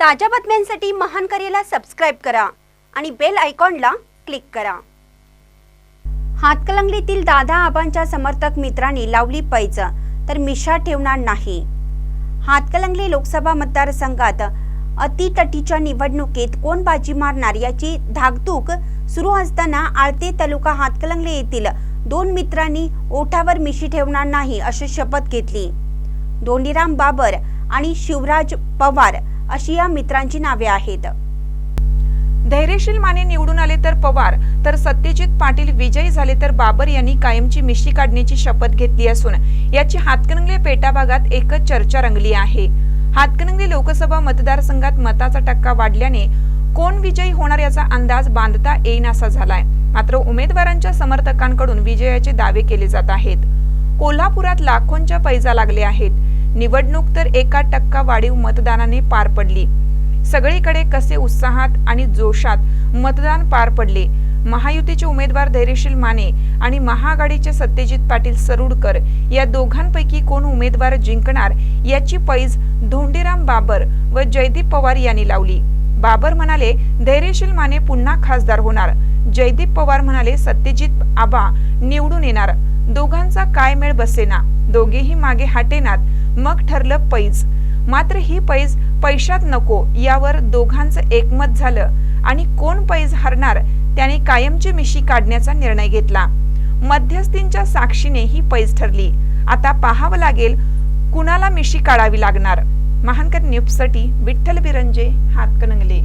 ताज्या बातम्यांसाठी महान करेला सबस्क्राईब करा आणि बेल आयकॉनला क्लिक करा. हातकलंगलीतील दादा आबांच्या समर्थक मित्रांनी लावली पैज तर मिशा ठेवणार नाही. हातकलंगली लोकसभा मतदारसंघात अतितटीच्या निवडणुकीत कोण बाजी मारणार याची धाकधूक सुरू असताना आळते तालुका हातकलंगले येथील दोन मित्रांनी ओठावर मिशी ठेवणार नाही अशी शपथ घेतली. दोंडीराम बाबर आणि शिवराज पवार अशी या मित्रांची नावे आहेत. धैर्यशील माने निवडून आले तर पवार तर सत्यजित पाटील विजयी झाले तर बाबर यांनी कायमची मिशी काढण्याची शपथ घेतली असून याची हातकणंगले पेटा भागात एकच चर्चा रंगली आहे. हातकणंगले लोकसभा मतदारसंघात मताचा टक्का वाढल्याने कोण विजयी होणार याचा अंदाज बांधता येईनासा झालाय. मात्र उमेदवारांच्या समर्थकांकडून विजयाचे दावे केले जात आहेत. कोल्हापुरात लाखोंच्या पैजा लागले आहेत. निवडणूक तर एका टक्का वाढीव मतदानाने पार पडली. सगळीकडे कसे उत्साहात आणि जोशात मतदान पार पडले? महायुतीचे उमेदवार धैर्यशील माने आणि महाआघाडीचे सत्यजित पाटील सरुडकर या दोघांपैकी कोण उमेदवार जिंकणार याची पैज धोंडीराम बाबर व जयदीप पवार यांनी लावली. बाबर म्हणाले धैर्यशील माने पुन्हा खासदार होणार. जयदीप पवार म्हणाले सत्यजित आबा निवडून येणार. दोघांचा काय मेळ बसेना. दोघेही मागे हटेनात. मग ठरलं पैज. मात्र ही पैज पैशात नको यावर दोघांचं एकमत झालं. आणि कोण पैज हरणार त्याने कायमची मिशी काढण्याचा निर्णय घेतला. मध्यस्थींच्या साक्षीने ही पैज ठरली. आता पाहावं लागेल कुणाला मिशी काढावी लागणार. महानकर न्यूजसाठी विठ्ठल बिरंजे हातकणंगले.